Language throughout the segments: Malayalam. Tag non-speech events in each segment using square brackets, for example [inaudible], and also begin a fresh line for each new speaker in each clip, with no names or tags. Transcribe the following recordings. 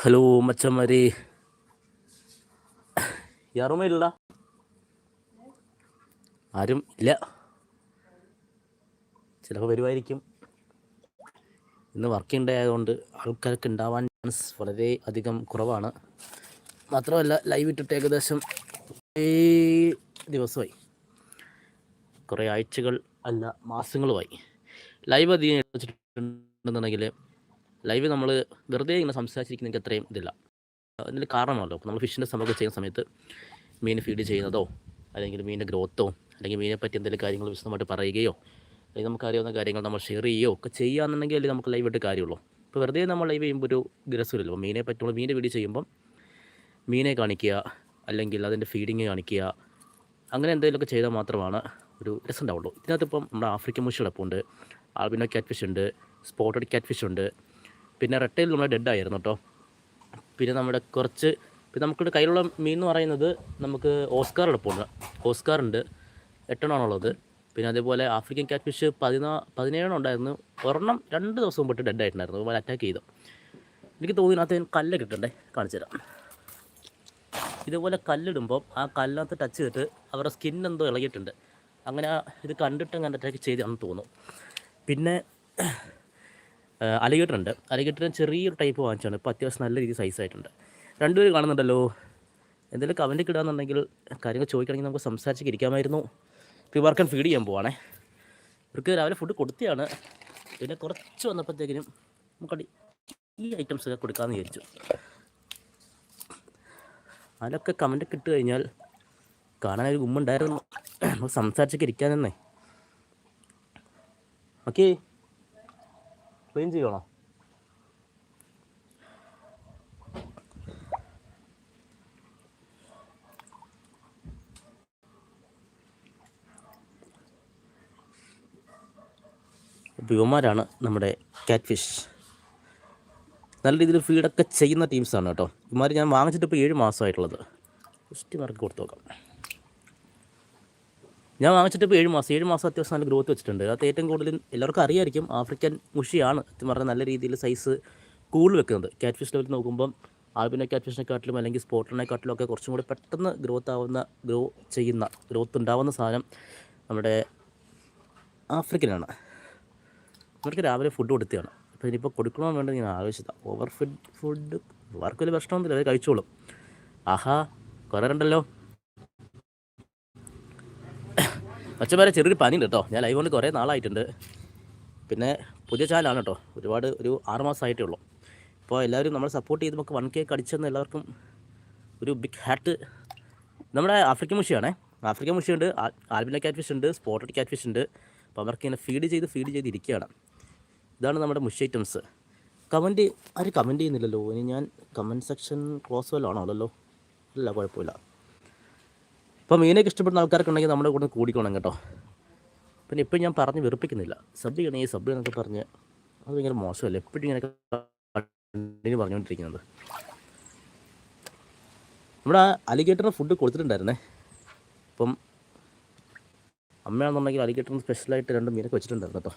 ഹലോ മച്ചന്മാരെ. യാറുമയില്ല ആരും ഇല്ല. ചിലപ്പോൾ വരുമായിരിക്കും. ഇന്ന് വർക്കിംഗ് ഡേ ആയതുകൊണ്ട് ആൾക്കാർക്ക് ഉണ്ടാവാൻ ചാൻസ് വളരെ അധികം കുറവാണ്. മാത്രമല്ല ലൈവ് ഇട്ടിട്ട് ഏകദേശം കുറേ ദിവസമായി. കുറേ ആഴ്ചകൾ അല്ല മാസങ്ങളുമായി. ലൈവ് അധികം വെച്ചിട്ടുണ്ടെന്നുണ്ടെങ്കിൽ ലൈവ് നമ്മൾ വെറുതെ ഇങ്ങനെ സംസാരിച്ചിരിക്കുന്നതിന് അത്രയും ഇതില്ല. അതിന് കാരണമല്ലോ അപ്പോൾ നമ്മൾ ഫിഷിന്റെ സമൊക്കെ ചെയ്യുന്ന സമയത്ത് മീൻ ഫീഡ് ചെയ്യുന്നതോ അല്ലെങ്കിൽ മീനിന്റെ ഗ്രോത്തോ അല്ലെങ്കിൽ മീനെ പറ്റി എന്തെങ്കിലും കാര്യങ്ങൾ വിശദമായിട്ട് പറയുകയോ അല്ലെങ്കിൽ നമുക്ക് അറിയാവുന്ന കാര്യങ്ങൾ നമ്മൾ ഷെയർ ചെയ്യുകയോ ഒക്കെ ചെയ്യുകയാണെന്നുണ്ടെങ്കിൽ അല്ലെങ്കിൽ നമുക്ക് ലൈവ് ഇട്ട് കാര്യമുള്ളൂ. ഇപ്പോൾ വെറുതെ നമ്മൾ ലൈവ് ചെയ്യുമ്പോൾ ഒരു രസമില്ലല്ലോ അപ്പോൾ മീനെ പറ്റുമ്പോൾ മീനെ വീഡിയോ ചെയ്യുമ്പം മീനെ കാണിക്കുക അല്ലെങ്കിൽ അതിന്റെ ഫീഡിങ് കാണിക്കുക അങ്ങനെ എന്തെങ്കിലുമൊക്കെ ചെയ്താൽ മാത്രമാണ് ഒരു രസം ഉണ്ടാവുള്ളൂ. ഇതിനകത്ത് ഇപ്പം നമ്മുടെ ആഫ്രിക്കൻ മുഷ് കിടപ്പുണ്ട് ആൽബിനോ ക്യാറ്റ് ഫിഷ് ഉണ്ട്. സ്പോട്ടഡ് ക്യാറ്റ് ഫിഷ് ഉണ്ട്. പിന്നെ റെട്ടയിൽ നമ്മൾ ഡെഡ് ആയിരുന്നു കേട്ടോ പിന്നെ നമ്മുടെ കുറച്ച് പിന്നെ നമുക്കിവിടെ കയ്യിലുള്ള മീൻ എന്ന് പറയുന്നത് നമുക്ക് ഓസ്കാർ എടുപ്പുണ്ട്. ഓസ്കാർ ഉണ്ട്. എട്ടെണ്ണമാണുള്ളത് പിന്നെ അതേപോലെ ആഫ്രിക്കൻ ക്യാറ്റ് ഫിഷ് പതിനാ പതിനേഴെണ്ണം ഉണ്ടായിരുന്നു. ഒരെണ്ണം രണ്ട് ദിവസം മുമ്പിട്ട് ഡെഡ് ആയിട്ടുണ്ടായിരുന്നു. അതുപോലെ അറ്റാക്ക് ചെയ്തു. എനിക്ക് തോന്നിനകത്ത് കല്ല് കിട്ടണ്ടേ? കാണിച്ചു തരാം. ഇതുപോലെ കല്ലിടുമ്പോൾ ആ കല്ലിനകത്ത് ടച്ച് ചെയ്തിട്ട് അവരുടെ സ്കിൻ എന്തോ ഇളകിയിട്ടുണ്ട്. അങ്ങനെ ഇത് കണ്ടിട്ട് അങ്ങനെ അറ്റാക്ക് ചെയ്താണെന്ന് തോന്നുന്നു. പിന്നെ അലിഗേറ്റർ ഉണ്ട് അലിഗേറ്ററിന് ചെറിയൊരു ടൈപ്പ് വാങ്ങിച്ചാണ് ഇപ്പോൾ അത്യാവശ്യം നല്ല രീതിയിൽ സൈസ് ആയിട്ടുണ്ട്. രണ്ടുപേരും കാണുന്നുണ്ടല്ലോ. എന്തെങ്കിലും കമന്റ് കിടാന്നുണ്ടെങ്കിൽ കാര്യങ്ങൾ ചോദിക്കണമെങ്കിൽ നമുക്ക് സംസാരിച്ച് ഇരിക്കാമായിരുന്നു. പിമാർക്കൻ ഫീഡ് ചെയ്യാൻ പോവാണേ. ഇവർക്ക് രാവിലെ ഫുഡ് കൊടുത്തിയാണ്. പിന്നെ കുറച്ച് വന്നപ്പോഴത്തേക്കിനും നമുക്ക് ഈ ഐറ്റംസ് ഒക്കെ കൊടുക്കാമെന്ന് വിചാരിച്ചു. അതിലൊക്കെ കമന്റ് ഇട്ട് കഴിഞ്ഞാൽ കാണാനൊരു ഗുമ്മുണ്ടായിരുന്നു. നമുക്ക് സംസാരിച്ചൊക്കെ ഇരിക്കാൻ തന്നെ ഓക്കെ ക്ലീൻ ചെയ്യണോ? ഇവന്മാരാണ് നമ്മുടെ കാറ്റ് ഫിഷ് നല്ല രീതിയിൽ ഫീഡൊക്കെ ചെയ്യുന്ന ടീംസാണ് കേട്ടോ. ഇവന്മാർ ഞാൻ വാങ്ങിച്ചിട്ട് ഇപ്പോൾ ഏഴ് മാസമായിട്ടുള്ളത്. ജസ്റ്റ് മാർക്ക് കൊടുത്തു നോക്കാം. ഞാൻ വാങ്ങിച്ചിട്ട് ഇപ്പോൾ ഏഴ് മാസം ഏഴ് മാസം അത്യാവശ്യം നല്ല ഗ്രോത്ത് വെച്ചിട്ടുണ്ട്. അത് ഏറ്റവും കൂടുതൽ എല്ലാവർക്കും അറിയായിരിക്കും ആഫ്രിക്കൻ മുഷിയാണ് സത്യം പറഞ്ഞാൽ നല്ല രീതിയിൽ സൈസ് കൂൾ വെക്കുന്നത്. ക്യാറ്റ് ഫിഷ് ലെവൽ നോക്കുമ്പം ആൽബിനെ ക്യാറ്റ് ഫിഷിനെക്കാട്ടിലും അല്ലെങ്കിൽ സ്പോട്ടിനെക്കാട്ടിലും ഒക്കെ കുറച്ചും കൂടി പെട്ടെന്ന് ഗ്രോത്ത് ആവുന്ന ഗ്രോ ചെയ്യുന്ന ഗ്രോത്ത് ഉണ്ടാവുന്ന സാധനം നമ്മുടെ ആഫ്രിക്കനാണ് ഇവർക്ക് രാവിലെ ഫുഡ് കൊടുത്തതാണ്. അപ്പോൾ ഇനിയിപ്പോൾ കൊടുക്കണോ വേണ്ട ഞാൻ ആലോചിച്ചതാണ് ഓവർ ഫുഡ് ഫുഡ് ഇവർക്ക് വലിയ പ്രശ്നമൊന്നുമില്ല. അവർ കഴിച്ചോളും. ആഹാ കുറേ ഉണ്ടല്ലോ അച്ഛന്മാരെ ചെറിയൊരു പനിയുണ്ട് കേട്ടോ. ഞാൻ ലൈവ് കൊണ്ട് കുറേ നാളായിട്ടുണ്ട്. പിന്നെ പുതിയ ചാനലാണ് കേട്ടോ. ഒരുപാട് ഒരു ആറ് മാസമായിട്ടേ ഉള്ളൂ. അപ്പോൾ എല്ലാവരും നമ്മളെ സപ്പോർട്ട് ചെയ്ത് നമുക്ക് വൺ കെ കടിച്ചെന്ന് എല്ലാവർക്കും ഒരു ബിഗ് ഹാറ്റ് നമ്മുടെ ആഫ്രിക്കൻ മുഷിയാണേ ആഫ്രിക്കൻ മുഷിയുണ്ട് ആൽബിന കാറ്റ്ഫിഷ് ഉണ്ട് സ്പോട്ടഡ് കാറ്റ്ഫിഷ് ഉണ്ട്. അപ്പോൾ അവർക്ക് ഇങ്ങനെ ഫീഡ് ചെയ്ത് ഫീഡ് ചെയ്ത് ഇരിക്കുകയാണ്. ഇതാണ് നമ്മുടെ മുഷി ഐറ്റംസ് കമന്റ് ആരും കമന്റ് ചെയ്യുന്നില്ലല്ലോ. ഇനി ഞാൻ കമന്റ് സെക്ഷൻ ക്ലോസ് വല്ലതാണോ അല്ലല്ലോ ഇല്ല കുഴപ്പമില്ല. അപ്പോൾ മീനൊക്കെ ഇഷ്ടപ്പെടുന്ന ആൾക്കാർക്കുണ്ടെങ്കിൽ നമ്മുടെ കൂടെ കൂടിക്കോണം കേട്ടോ. പിന്നെ ഇപ്പം ഞാൻ പറഞ്ഞ് വെറുപ്പിക്കുന്നില്ല. സബ് ചെയ്യണേ സബ് എന്നൊക്കെ പറഞ്ഞ് അത് ഭയങ്കര മോശമല്ലേ? എപ്പോഴും ഇങ്ങനെ പറഞ്ഞുകൊണ്ടിരിക്കുന്നത്. നമ്മുടെ അലിഗേറ്ററിന് ഫുഡ് കൊടുത്തിട്ടുണ്ടായിരുന്നേ. അപ്പം അമ്മയാണെന്നുണ്ടെങ്കിൽ അലിഗേറ്ററിന് സ്പെഷ്യലായിട്ട് രണ്ട് മീനൊക്കെ വെച്ചിട്ടുണ്ടായിരുന്നു കേട്ടോ.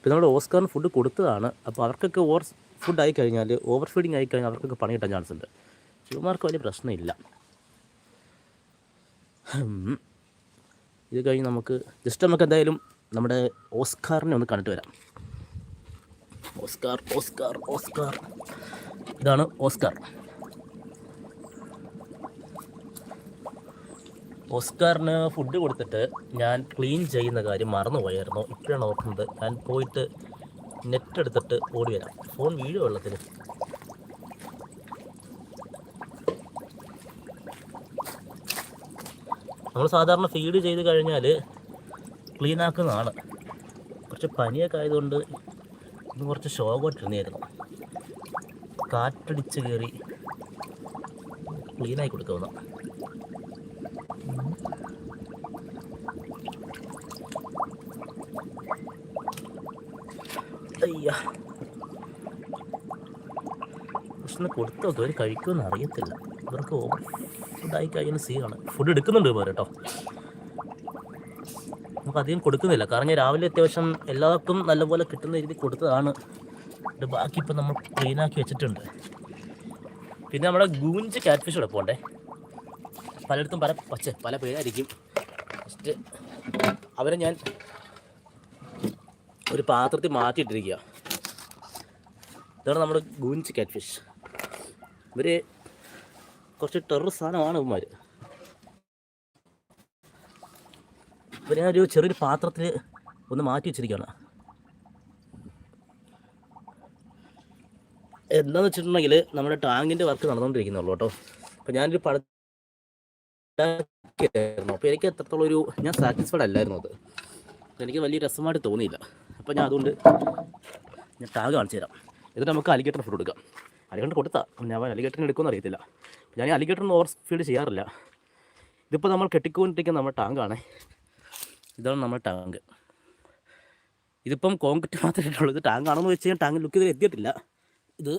പിന്നെ നമ്മുടെ ഓസ്കാറിന് ഫുഡ് കൊടുത്തതാണ്. അപ്പോൾ അവർക്കൊക്കെ ഓവർ ഫുഡ് ആയി കഴിഞ്ഞാൽ ഓവർ ഫീഡിങ് ആയി കഴിഞ്ഞാൽ അവർക്കൊക്കെ പണി കിട്ടാൻ ചാൻസ് ഉണ്ട്. ഇവന്മാർക്ക് വലിയ പ്രശ്നമില്ല. ഇത് കഴിഞ്ഞ് നമുക്ക് ജസ്റ്റ് നമുക്ക് എന്തായാലും നമ്മുടെ ഓസ്കാറിനെ ഒന്ന് കണ്ടിട്ട് വരാം. Oscar Oscar Oscar. ഇതാണ് ഓസ്കാർ. ഓസ്കാറിന് ഫുഡ് കൊടുത്തിട്ട് ഞാൻ ക്ലീൻ ചെയ്യുന്ന കാര്യം മറന്നുപോയായിരുന്നു. ഇപ്പോഴാണ് ഓർക്കുന്നത്. ഞാൻ പോയിട്ട് നെറ്റ് എടുത്തിട്ട് ഓടി വരാം. ഫോൺ വീഴും നമ്മൾ സാധാരണ ഫീഡ് ചെയ്ത് കഴിഞ്ഞാൽ ക്ലീൻ ആക്കുന്നതാണ്. കുറച്ച് പനിയൊക്കെ ആയതുകൊണ്ട് ഇന്ന് കുറച്ച് ശോകമായിട്ടിരുന്നായിരുന്നു കാറ്റടിച്ച് കയറി ക്ലീനായി കൊടുക്കാവുന്ന. അയ്യ. പക്ഷെ കൊടുത്തു നോക്കി അവർ കഴിക്കുമെന്ന് അറിയത്തില്ല. ഇവർക്ക് ഓവർ ഫുഡായി കഴിഞ്ഞാൽ സീനാണ് ഫുഡ് എടുക്കുന്നുണ്ട് ഇവർ കേട്ടോ. നമുക്ക് അധികം കൊടുക്കുന്നില്ല. കാരണം രാവിലെ അത്യാവശ്യം എല്ലാവർക്കും നല്ലപോലെ കിട്ടുന്ന രീതി കൊടുത്തതാണ്. ബാക്കി ഇപ്പം നമ്മൾ ക്ലീനാക്കി വെച്ചിട്ടുണ്ട്. പിന്നെ നമ്മുടെ ഗൂഞ്ച് കാറ്റ് ഫിഷ് പോകണ്ടേ പലയിടത്തും പല പച്ച പല പേരായിരിക്കും. ഫസ്റ്റ് അവരെ ഞാൻ ഒരു പാത്രത്തിൽ മാറ്റിയിട്ടിരിക്കുക. ഇതാണ് നമ്മുടെ ഗൂഞ്ച് കാറ്റ് ഫിഷ് ഇവർ കുറച്ച് ടെറർ സാധനമാണ് ഇവന്മാർ ഇവരെ ഒരു ചെറിയൊരു പാത്രത്തിൽ ഒന്ന് മാറ്റി വെച്ചിരിക്കുകയാണ് എന്താന്ന് വെച്ചിട്ടുണ്ടെങ്കിൽ നമ്മുടെ ടാങ്കിന്റെ വർക്ക് നടന്നുകൊണ്ടിരിക്കുന്നുള്ളൂ കേട്ടോ. അപ്പോൾ ഞാനൊരു പടത്തായിരുന്നു അപ്പോൾ എനിക്ക് എത്രത്തോളം ഒരു ഞാൻ സാറ്റിസ്ഫൈഡ് അല്ലായിരുന്നു അത്. എനിക്ക് വലിയ രസമായിട്ട് തോന്നിയില്ല. അപ്പോൾ ഞാൻ അതുകൊണ്ട് ഞാൻ ടാങ്ക് കാണിച്ചു തരാം എന്നിട്ട് നമുക്ക് അലിഗേറ്റർ ഫുഡ് കൊടുക്കാം അലിഗേറ്റർ കൊടുത്താൽ ഞാൻ അലിഗേറ്ററിന് എടുക്കുമെന്ന് അറിയത്തില്ല. ഞാൻ അലിഗേറ്ററിന് ഓവർ സ്പീഡ് ചെയ്യാറില്ല. ഇതിപ്പോൾ നമ്മൾ കെട്ടിക്കൊണ്ടിരിക്കുന്ന നമ്മുടെ ടാങ്കാണ് ഇതാണ് നമ്മുടെ ടാങ്ക് ഇതിപ്പം കോൺക്രീറ്റ് മാത്രമേ ഉള്ളൂ ഇത് ടാങ്ക് ആണെന്ന് വെച്ച് കഴിഞ്ഞാൽ ടാങ്ക് ലുക്ക് ഇതിൽ എത്തിയിട്ടില്ല. ഇത്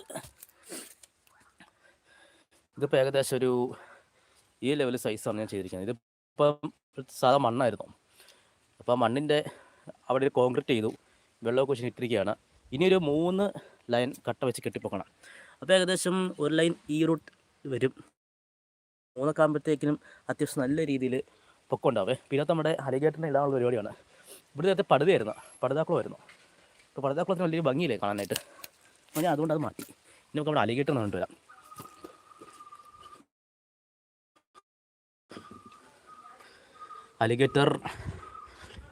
ഇതിപ്പോൾ ഏകദേശം ഒരു ഈ ലെവൽ സൈസാണ് ഞാൻ ചെയ്തിരിക്കുന്നത്. ഇതിപ്പം സാധാ മണ്ണായിരുന്നു. അപ്പോൾ ആ മണ്ണിന്റെ അവിടെ ഒരു കോൺക്രീറ്റ് ചെയ്തു. വെള്ളമൊക്കെ വെച്ച് ഇട്ടിരിക്കുകയാണ്. ഇനിയൊരു മൂന്ന് ലൈൻ കട്ട വെച്ച് കെട്ടിപ്പൊക്കണം. അപ്പോൾ ഏകദേശം ഒരു ലൈൻ ഈ റൂട്ട് വരും. മൂന്നൊക്കെ ആകുമ്പോഴത്തേക്കിനും അത്യാവശ്യം നല്ല രീതിയിൽ പൊക്കം ഉണ്ടാവേ പിന്നെ നമ്മുടെ അലിഗേറ്ററിന് ഇടാനുള്ള പരിപാടിയാണ്. ഇവിടെ നേരത്തെ പടുതയായിരുന്നു. പടുതാക്കുളമായിരുന്നു അപ്പോൾ പടുതാക്കുളത്തിന് വലിയ ഭംഗിയില്ലേ കാണാനായിട്ട്? അപ്പോൾ ഞാൻ അതുകൊണ്ട് അത് മാറ്റി. ഇനി നമുക്ക് അവിടെ അലിഗേറ്റർ കൊണ്ടുവരാം. അലിഗേറ്റർ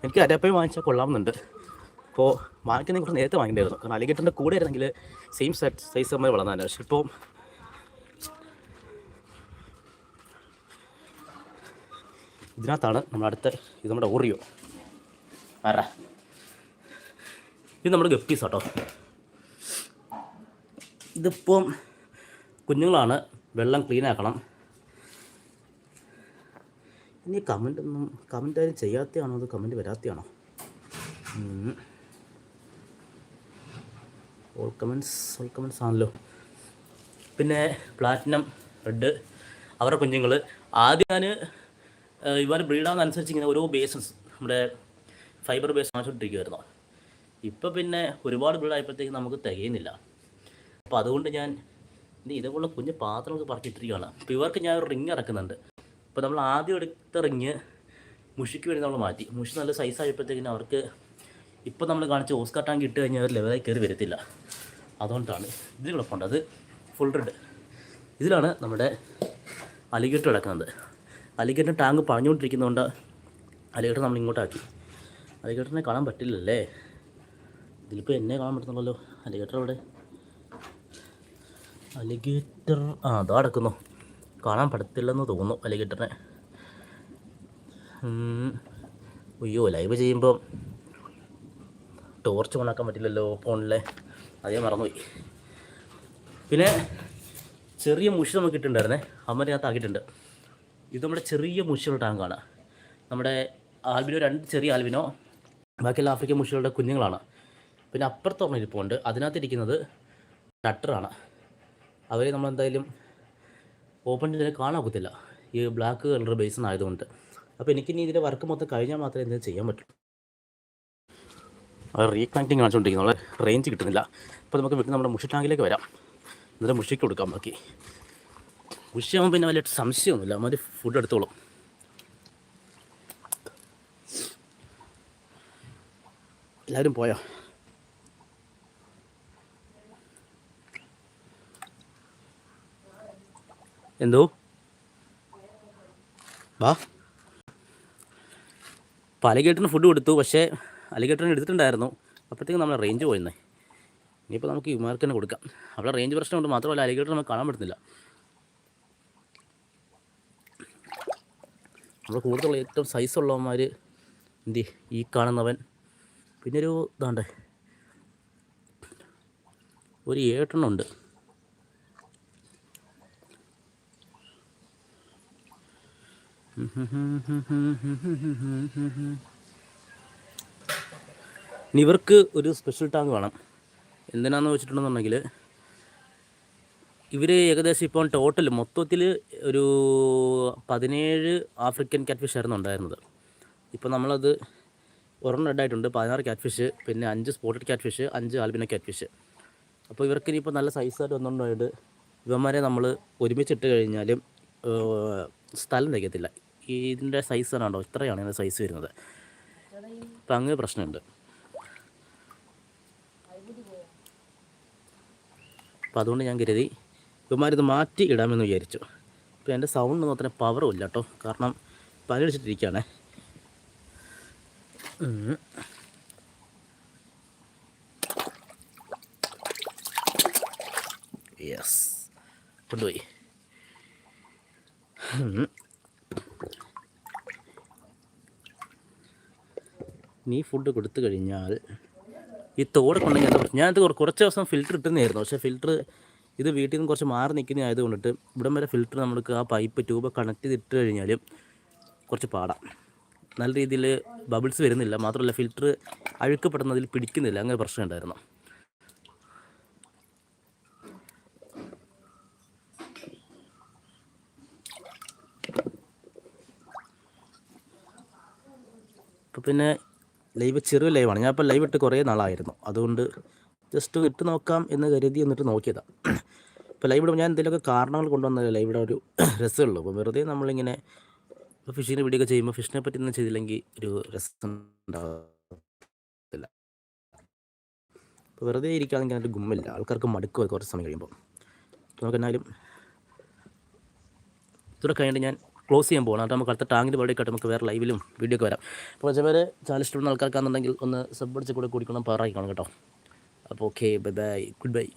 എനിക്ക് അരപ്പയും വാങ്ങിച്ചാൽ കൊള്ളാമെന്നുണ്ട്. അപ്പോൾ വാങ്ങിക്കുന്ന കുറച്ച് നേരത്തെ വാങ്ങിയിട്ടുണ്ടായിരുന്നു. കാരണം അലിഗേറ്ററിന്റെ കൂടെ ആയിരുന്നെങ്കിൽ സെയിം സെറ്റ് സൈസ് നമ്മൾ വളർന്നാലും പക്ഷെ ഇപ്പോൾ ഇതിനകത്താണ് നമ്മളടുത്ത ഇത് നമ്മുടെ ഓറിയോ ആരാ? ഇത് നമ്മുടെ ഗപ്പീസ് കേട്ടോ ഇതിപ്പം കുഞ്ഞുങ്ങളാണ് വെള്ളം ക്ലീൻ ആക്കണം. ഇനി കമന്റ് ഒന്നും കമന്റ് ആരും ചെയ്യാത്തയാണോ അത് കമന്റ് വരാത്തയാണോ ഓൾ കമൻസ് ഓൾ കമൻസ് ആണല്ലോ. പിന്നെ പ്ലാറ്റിനം റെഡ് അവരുടെ കുഞ്ഞുങ്ങൾ ആദ്യം ഞാൻ ഇവർ ബ്രീഡാവുന്നതനുസരിച്ച് ഇങ്ങനെ ഓരോ ബേസസ് നമ്മുടെ ഫൈബർ ബേസ് വാങ്ങിച്ചുകൊണ്ടിരിക്കുമായിരുന്നു ഇപ്പോൾ പിന്നെ ഒരുപാട് ബ്രീഡായപ്പോഴത്തേക്ക് നമുക്ക് തികയുന്നില്ല. അപ്പോൾ അതുകൊണ്ട് ഞാൻ ഇനി ഇതേപോലെ കുഞ്ഞ് പാത്രങ്ങൾക്ക് പറിച്ചിട്ടിരിക്കുകയാണ് അപ്പോൾ ഇവർക്ക് ഞാൻ ഒരു റിങ് ഇറക്കുന്നുണ്ട്. അപ്പോൾ നമ്മൾ ആദ്യം എടുത്ത റിങ് മുഷിക്ക് വേണ്ടി നമ്മൾ മാറ്റി. മുഷി നല്ല സൈസ് ആയപ്പോഴത്തേക്കിന് അവർക്ക് ഇപ്പോൾ നമ്മൾ കാണിച്ച ഓസ്കാർ ടാങ്ക് ഇട്ട് കഴിഞ്ഞാൽ അവർ ലെവലായി കയറി വരത്തില്ല. അതുകൊണ്ടാണ് ഇതിന് കുഴപ്പമുണ്ട് അത് ഫുൾ റെഡ് ഇതിലാണ് നമ്മുടെ അലിഗേറ്റർ കിടക്കുന്നത്. അലിഗേറ്റർ ടാങ്ക് പഴഞ്ഞുകൊണ്ടിരിക്കുന്നതുകൊണ്ട് അലിഗേറ്റർ നമ്മൾ ഇങ്ങോട്ടാക്കി. അലിഗേറ്ററിനെ കാണാൻ പറ്റില്ലല്ലേ? ഇതിലിപ്പോൾ എന്നെ കാണാൻ പറ്റുന്നുള്ളല്ലോ അലിഗേറ്റർ അവിടെ അലിഗേറ്റർ ആ അതാ അടക്കുന്നു കാണാൻ പറ്റത്തില്ലെന്ന് തോന്നുന്നു അലിഗേറ്ററിനെ. അയ്യോ ലൈവ് ചെയ്യുമ്പോൾ ടോർച്ച് ഓണാക്കാൻ പറ്റില്ലല്ലോ. ഫോണിലെ. അതേ മറന്നുപോയി. പിന്നെ ചെറിയ മുഷി നമുക്ക് ഇട്ടിട്ടുണ്ടായിരുന്നേ. അമ്മനകത്ത് ആക്കിയിട്ടുണ്ട്. ഇത് നമ്മുടെ ചെറിയ മുഷികളുടെ ടാങ്കാണ് നമ്മുടെ ആൽബിനോ രണ്ട് ചെറിയ ആൽബിനോ ബാക്കിയുള്ള ആഫ്രിക്കൻ മുഷികളുടെ കുഞ്ഞുങ്ങളാണ്. പിന്നെ അപ്പുറത്ത് ഒരെണ്ണം ഇരിപ്പുണ്ട് അതിനകത്തിരിക്കുന്നത് ഷട്ടറാണ് അവരെ നമ്മളെന്തായാലും ഓപ്പൺ ചെയ്തിട്ട് കാണാൻ ഒക്കത്തില്ല. ഈ ബ്ലാക്ക് കളർ ബേസ് ആയതുകൊണ്ട്. അപ്പോൾ എനിക്കിനി ഇതിന്റെ വർക്ക് മൊത്തം കഴിഞ്ഞാൽ മാത്രമേ എന്തെങ്കിലും ചെയ്യാൻ പറ്റൂ അത് റീകണക്റ്റിംഗ് നമ്മളെ റേഞ്ച് കിട്ടുന്നില്ല. അപ്പോൾ നമുക്ക് വീട്ടിൽ നമ്മുടെ മുഷി ടാങ്കിലേക്ക് വരാം. എന്നിട്ട് മുഷിക്ക് കൊടുക്കാം ബാക്കി. മുഷിയാകുമ്പോൾ പിന്നെ വലിയ സംശയമൊന്നുമില്ല. അമ്മ ഫുഡ് എടുത്തോളും. എല്ലാവരും പോയോ? എന്തോ? വാ. പല കേട്ടിന് ഫുഡ് കൊടുത്തു. പക്ഷേ അലിഗേറ്ററിന് എടുത്തിട്ടുണ്ടായിരുന്നു. അപ്പോഴത്തേക്കും നമ്മൾ റേഞ്ച് പോയിരുന്നേ. ഇനിയിപ്പോൾ നമുക്ക് ഇമാർക്ക് തന്നെ കൊടുക്കാം. അവിടെ റേഞ്ച് പ്രശ്നമുണ്ട്. മാത്രമല്ല അലിഗേറ്റർ നമുക്ക് കാണാൻ പറ്റുന്നില്ല. നമ്മുടെ കൂടുതലുള്ള ഏറ്റവും സൈസുള്ളവന്മാർ എന്തി ഈ കാണുന്നവൻ. പിന്നെ ഒരു ഇതാണ്ട്. ഒരു ഏട്ടെണ്ണം ഉണ്ട്. ഇനി ഇവർക്ക് ഒരു സ്പെഷ്യൽ ടാങ്ക് വേണം. എന്തിനാന്ന് വെച്ചിട്ടുണ്ടെന്നുണ്ടെങ്കിൽ ഇവർ ഏകദേശം ഇപ്പോൾ ടോട്ടൽ മൊത്തത്തിൽ ഒരു പതിനേഴ് ആഫ്രിക്കൻ ക്യാറ്റ്ഫിഷ് ആയിരുന്നു ഉണ്ടായിരുന്നത്. ഇപ്പോൾ നമ്മളത് ഒരെണ്ണം ഉണ്ടായിട്ടുണ്ട് പതിനാറ് ക്യാറ്റ്ഫിഷ് പിന്നെ അഞ്ച് സ്പോട്ടഡ് ക്യാറ്റ്ഫിഷ് അഞ്ച് ആൽബിന ക്യാറ്റ്ഫിഷ് അപ്പോൾ ഇവർക്ക് ഇനിയിപ്പോൾ നല്ല സൈസായിട്ട് വന്നുകൊണ്ടായിട്ട് ഇവന്മാരെ നമ്മൾ ഒരുമിച്ചിട്ട് കഴിഞ്ഞാലും സ്ഥലം തികത്തില്ല ഇതിന്റെ സൈസ് ആണോ? ഇത്രയാണ് ഇതിന്റെ സൈസ് വരുന്നത്. അപ്പം അങ്ങനെ പ്രശ്നമുണ്ട്. അപ്പോൾ അതുകൊണ്ട് ഞാൻ കരുതി ഇവന്മാരിത് മാറ്റി ഇടാമെന്ന് വിചാരിച്ചു. ഇപ്പോൾ എന്റെ സൗണ്ട് ഒന്നും അത്ര പവറും ഇല്ല കേട്ടോ. കാരണം പകടിച്ചിട്ടിരിക്കുകയാണേ യെസ് കൊണ്ടുപോയി. നീ ഫുഡ് കൊടുത്തു കഴിഞ്ഞാൽ ഈ തോടൊക്കെ കൊണ്ടെങ്കിൽ എന്താ പ്രശ്നം? ഞാനത് കുറച്ച് ദിവസം ഫിൽറ്റർ ഇട്ടുന്നതായിരുന്നു പക്ഷേ ഫിൽറ്റർ ഇത് വീട്ടിൽ നിന്ന് കുറച്ച് മാറി നിൽക്കുന്ന ആയതുകൊണ്ടിട്ട് ഇവിടം വരെ ഫിൽറ്റർ നമുക്ക് ആ പൈപ്പ് ട്യൂബ് കണക്ട് ചെയ്തിട്ട് കഴിഞ്ഞാൽ കുറച്ച് പാടാം. നല്ല രീതിയിൽ ബബിൾസ് വരുന്നില്ല. മാത്രമല്ല ഫിൽറ്റർ അഴുക്കപ്പെടുന്നതിൽ പിടിക്കുന്നില്ല. അങ്ങനെ പ്രശ്നം ഉണ്ടായിരുന്നു. അപ്പോൾ പിന്നെ ലൈവ് ചെറിയ ലൈവാണ്. ഞാൻ ഇപ്പോൾ ലൈവ് ഇട്ട് കുറേ നാളായിരുന്നു. അതുകൊണ്ട് ജസ്റ്റ് ഇട്ട് നോക്കാം എന്ന് കരുതി എന്നിട്ട് നോക്കിയതാണ് ഇപ്പോൾ ലൈവ് ഇടുമ്പോൾ ഞാൻ എന്തെങ്കിലുമൊക്കെ കാരണങ്ങൾ കൊണ്ടുവന്ന ലൈവിടെ ഒരു [clears throat] രസമുള്ളൂ. അപ്പോൾ വെറുതെ നമ്മളിങ്ങനെ ഇപ്പോൾ ഫിഷിനെ വീഡിയോ ഒക്കെ ചെയ്യുമ്പോൾ ഫിഷിനെ പറ്റി ഒന്നും ചെയ്തില്ലെങ്കിൽ ഒരു രസം ഉണ്ടാകത്തില്ല ഇപ്പോൾ വെറുതെ ഇരിക്കുകയാണെങ്കിൽ അതിന്റെ ഗുമ്മില്ല. ആൾക്കാർക്ക് മടുക്കുക കുറച്ച് സമയം കഴിയുമ്പോൾ നമുക്ക് എന്നാലും ഇതൂടെ കഴിഞ്ഞിട്ട് ഞാൻ ക്ലോസ് ചെയ്യാൻ പോകണം. എന്നിട്ട് നമുക്ക് അടുത്ത ടാങ്കിന്റെ പരിപാടിയൊക്കെ ആയിട്ട് നമുക്ക് വേറെ ലൈവിലും വീഡിയോ ഒക്കെ വരാം. അപ്പോൾ ചില പേര് ചാനൽ ഇഷ്ടപ്പെടുന്ന ആൾക്കാർക്കാണെന്നുണ്ടെങ്കിൽ ഒന്ന് സബ് അടിച്ച് കൂടെ കൂടിക്കണം പറയിക്കണം കേട്ടോ. അപ്പോൾ okay bye bye good bye